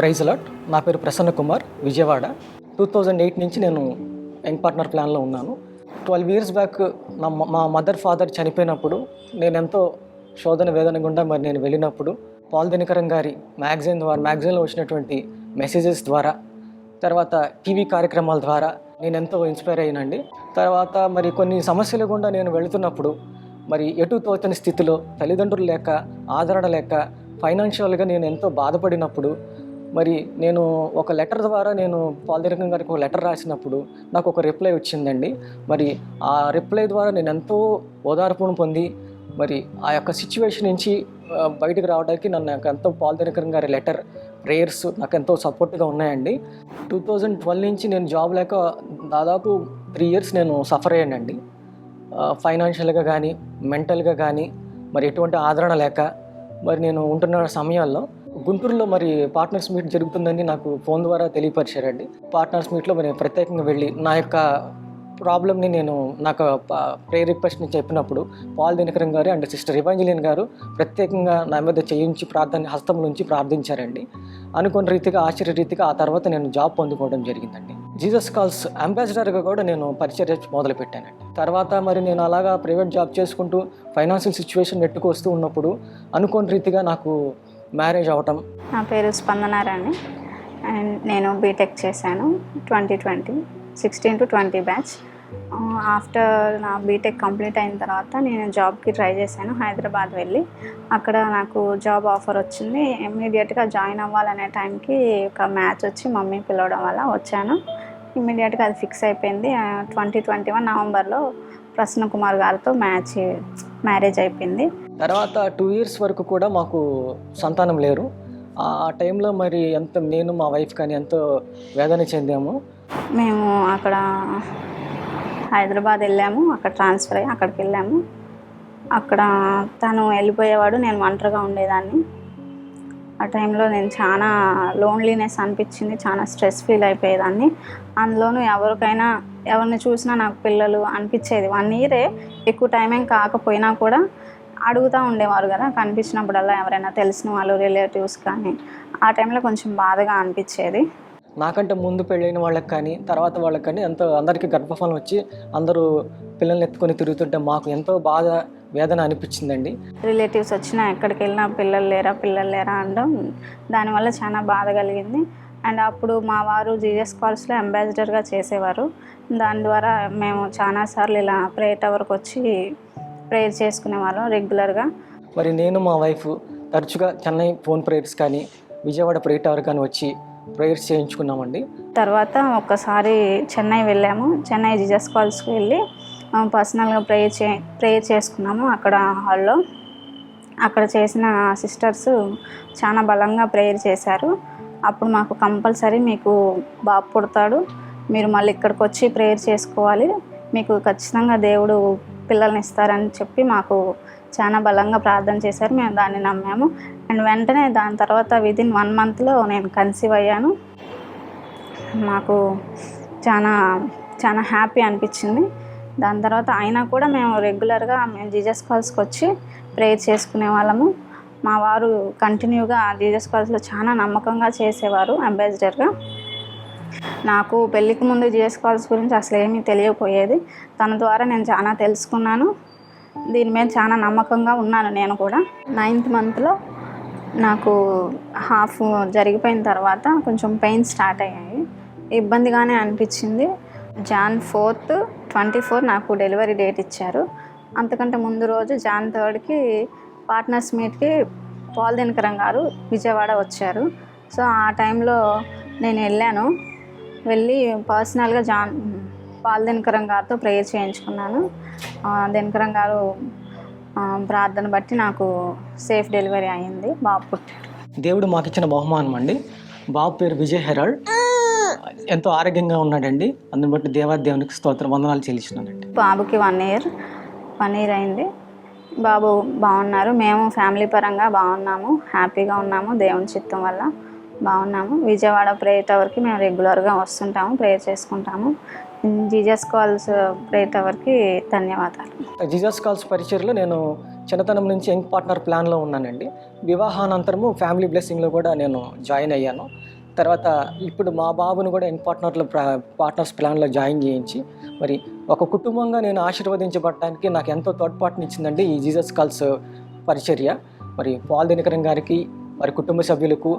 Prize a lot. నా పేరు Prasanna Kumar Vijayawada. Two thousand eight నుంచి నేను యంగ్ పార్ట్నర్ ప్లాన్లో ఉన్నాను. ట్వెల్వ్ ఇయర్స్ బ్యాక్ నా మా మదర్ ఫాదర్ చనిపోయినప్పుడు నేను ఎంతో శోధన వేదన గుండా మరి నేను వెళ్ళినప్పుడు పాల్ దినకరం గారి మ్యాగజైన్ ద్వారా మ్యాగజైన్లో వచ్చినటువంటి మెసేజెస్ ద్వారా తర్వాత టీవీ కార్యక్రమాల ద్వారా నేను ఎంతో ఇన్స్పైర్ అయ్యానండి. తర్వాత మరి కొన్ని సమస్యలు గుండా నేను వెళుతున్నప్పుడు మరి ఎటు తోచని స్థితిలో తల్లిదండ్రులు లేక ఆదరణ లేక ఫైనాన్షియల్గా నేను ఎంతో బాధపడినప్పుడు మరి నేను ఒక లెటర్ ద్వారా నేను పాల్దిరకం గారికి ఒక లెటర్ రాసినప్పుడు నాకు ఒక రిప్లై వచ్చిందండి. మరి ఆ రిప్లై ద్వారా నేను ఎంతో ఓదార్పును పొంది మరి ఆ యొక్క సిచ్యువేషన్ నుంచి బయటకు రావడానికి నన్ను నాకు ఎంతో పాల్దినకరం గారి లెటర్ ప్రేయర్స్ నాకు ఎంతో సపోర్ట్గా ఉన్నాయండి. టూ థౌజండ్ ట్వెల్వ్ నుంచి నేను జాబ్ లేక దాదాపు త్రీ ఇయర్స్ నేను సఫర్ అయ్యానండి. ఫైనాన్షియల్గా కానీ మెంటల్గా కానీ మరి ఎటువంటి ఆదరణ లేక మరి నేను ఉంటున్న సమయాల్లో గుంటూరులో మరి పార్ట్నర్స్ మీట్ జరుగుతుందని నాకు ఫోన్ ద్వారా తెలియపరిచారండి. పార్ట్నర్స్ మీట్లో మరి ప్రత్యేకంగా వెళ్ళి నా యొక్క ప్రాబ్లమ్ని నేను నాకు ప్రే రిక్వెస్ట్ని చెప్పినప్పుడు పాల్ దినకరం గారు అండ్ సిస్టర్ ఇవాంజలిన్ గారు ప్రత్యేకంగా నా మీద చేయించి ప్రార్థన హస్తం నుంచి ప్రార్థించారండి. అనుకున్న రీతిగా ఆశ్చర్య రీతిగా ఆ తర్వాత నేను జాబ్ పొందుకోవడం జరిగిందండి. జీసస్ కాల్స్ అంబాసిడర్గా కూడా నేను పరిచర్య మొదలుపెట్టానండి. తర్వాత మరి నేను అలాగా ప్రైవేట్ జాబ్ చేసుకుంటూ ఫైనాన్షియల్ సిచ్యువేషన్ నెట్టుకు వస్తూ ఉన్నప్పుడు అనుకోని రీతిగా నాకు మ్యారేజ్ అవటం. నా పేరు స్పందనారాణి అండ్ నేను బీటెక్ చేశాను twenty twenty sixteen to twenty batch. After నా బీటెక్ కంప్లీట్ అయిన తర్వాత నేను జాబ్కి ట్రై చేశాను హైదరాబాద్ వెళ్ళి. అక్కడ నాకు జాబ్ ఆఫర్ వచ్చింది. ఇమ్మీడియట్గా జాయిన్ అవ్వాలనే టైంకి ఒక మ్యాచ్ వచ్చి మమ్మీ పిలవడం వల్ల వచ్చాను. ఇమ్మీడియట్గా అది ఫిక్స్ అయిపోయింది. ట్వంటీ ట్వంటీ వన్ నవంబర్లో ప్రసన్న కుమార్ గారితో మ్యాచ్ మ్యారేజ్ అయిపోయింది. తర్వాత టూ ఇయర్స్ వరకు కూడా మాకు సంతానం లేరు. ఆ టైంలో మరి ఎంత నేను మా వైఫ్ కానీ ఎంతో వేదన చెందాము. మేము అక్కడ హైదరాబాద్ వెళ్ళాము అక్కడ ట్రాన్స్ఫర్ అయ్యి అక్కడికి వెళ్ళాము. అక్కడ తను వెళ్ళిపోయేవాడు నేను ఒంటరిగా ఉండేదాన్ని. ఆ టైంలో నేను చాలా లోన్లీనెస్ అనిపించింది చాలా స్ట్రెస్ ఫీల్ అయిపోయేదాన్ని. అందులోనూ ఎవరికైనా ఎవరిని చూసినా నాకు పిల్లలు అనిపించేది. వన్ ఇయరే ఎక్కువ టైం ఏం కాకపోయినా కూడా అడుగుతూ ఉండేవారు కదా కనిపించినప్పుడల్లా ఎవరైనా తెలిసిన వాళ్ళు రిలేటివ్స్ కానీ ఆ టైంలో కొంచెం బాధగా అనిపించేది. నాకంటే ముందు పెళ్ళైన వాళ్ళకి కానీ తర్వాత వాళ్ళకి కానీ ఎంతో అందరికీ గర్భఫలం వచ్చి అందరూ పిల్లల్ని ఎత్తుకొని తిరుగుతుంటే మాకు ఎంతో బాధ వేదన అనిపించిందండి. రిలేటివ్స్ వచ్చినా ఎక్కడికి వెళ్ళినా పిల్లలు లేరా పిల్లలు లేరా అనడం దానివల్ల చాలా బాధ కలిగింది. అండ్ అప్పుడు మా వారు జీఎస్ కాల్స్లో అంబాసిడర్గా చేసేవారు. దాని ద్వారా మేము చాలాసార్లు ఇలా ప్రే టవర్కి వచ్చి ప్రేయర్ చేసుకునేవాళ్ళం రెగ్యులర్గా. మరి నేను మా వైఫ్ తరచుగా చెన్నై ఫోన్ ప్రేయర్స్ కానీ విజయవాడ ప్రేయర్ టవర్ కానీ వచ్చి ప్రేయర్స్ చేయించుకున్నామండి. తర్వాత ఒక్కసారి చెన్నై వెళ్ళాము. చెన్నై జీజస్ కాల్స్కి వెళ్ళి పర్సనల్గా ప్రేయర్ చే ప్రేయర్ చేసుకున్నాము అక్కడ హాల్లో. అక్కడ చేసిన సిస్టర్స్ చాలా బలంగా ప్రేయర్ చేశారు. అప్పుడు మాకు కంపల్సరీ మీకు బాబు పుడతాడు. మీరు మళ్ళీ ఇక్కడికి వచ్చి ప్రేయర్ చేసుకోవాలి. మీకు ఖచ్చితంగా దేవుడు పిల్లల్ని ఇస్తారని చెప్పి మాకు చాలా బలంగా ప్రార్థన చేశారు. మేము దాన్ని నమ్మాము. అండ్ వెంటనే దాని తర్వాత విదిన్ వన్ మంత్లో నేను కన్సీవ్ అయ్యాను. మాకు చాలా చాలా హ్యాపీ అనిపించింది. దాని తర్వాత అయినా కూడా మేము రెగ్యులర్గా మేము జీజస్ కాల్స్కి వచ్చి ప్రేయర్ చేసుకునే వాళ్ళము. మా వారు కంటిన్యూగా జీజస్ కాల్స్లో చాలా నమ్మకంగా చేసేవారు అంబాసిడర్గా నాకు పెళ్ళికి ముందు జీఎస్ కాల్స్ గురించి అసలు ఏమీ తెలియకపోయేది తన ద్వారా నేను చాలా తెలుసుకున్నాను. దీని మీద చాలా నమ్మకంగా ఉన్నాను నేను కూడా. నైన్త్ మంత్లో నాకు హాఫ్ జరిగిపోయిన తర్వాత కొంచెం పెయిన్ స్టార్ట్ అయ్యాయి. ఇబ్బందిగానే అనిపించింది. జాన్ ఫోర్త్ ట్వంటీ ఫోర్ నాకు డెలివరీ డేట్ ఇచ్చారు. అంతకంటే ముందు రోజు జాన్ థర్డ్కి పార్ట్నర్స్ మీట్కి పాల్ దినకరం గారు విజయవాడ వచ్చారు. సో ఆ టైంలో నేను వెళ్ళాను. వెళ్ళి పర్సనల్గా జాన్ పాల్ దినకరం గారితో ప్రేయర్ చేయించుకున్నాను. దినకరం గారు ప్రార్థన బట్టి నాకు సేఫ్ డెలివరీ అయింది. బాబు పుట్టాడు. దేవుడు మాకు ఇచ్చిన బహుమానం అండి. బాబు పేరు విజయ్ హెరాల్డ్. ఎంతో ఆరోగ్యంగా ఉన్నాడండి. అందుని బట్టి దేవాదేవునికి స్తోత్రం వందనాలు చెల్లిస్తున్నానండి. బాబుకి వన్ ఇయర్ వన్ ఇయర్ అయింది. బాబు బాగున్నారు. మేము ఫ్యామిలీ పరంగా బాగున్నాము. హ్యాపీగా ఉన్నాము దేవుని చిత్తం వల్ల. బాగున్నాము. విజయవాడ ప్రేయర్ టవర్కి మేము రెగ్యులర్గా వస్తుంటాము ప్రేయర్ చేసుకుంటాము. జీజస్ కాల్స్ ప్రేయర్ టవర్కి ధన్యవాదాలు. జీజస్ కాల్స్ పరిచయలో నేను చిన్నతనం నుంచి యంగ్ పార్ట్నర్ ప్లాన్లో ఉన్నానండి. వివాహానంతరము ఫ్యామిలీ బ్లెస్సింగ్లో కూడా నేను జాయిన్ అయ్యాను. తర్వాత ఇప్పుడు మా బాబును కూడా యంగ్ పార్ట్నర్లో పార్ట్నర్స్ ప్లాన్లో జాయిన్ చేయించి మరి ఒక కుటుంబంగా నేను ఆశీర్వదించబడటానికి నాకు ఎంతో తోడ్పాటునిచ్చిందండి ఈ జీజస్ కాల్స్ పరిచర్య. మరి పాల్ దినకరం గారికి మరి కుటుంబ సభ్యులకు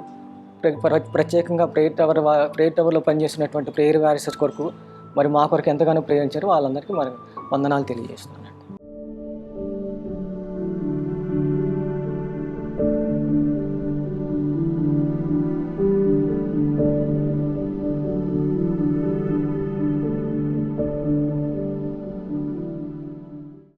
ప్రత్యేకంగా ప్రేయర్ టవర్ ప్రేయర్ టవర్లో పనిచేసినటువంటి ప్రేయర్ వారిసెస్ కొరకు మరి మా కొరకు ఎంతగానో ప్రేరించారు వాళ్ళందరికీ మరి వందనాలు తెలియజేస్తున్నాం.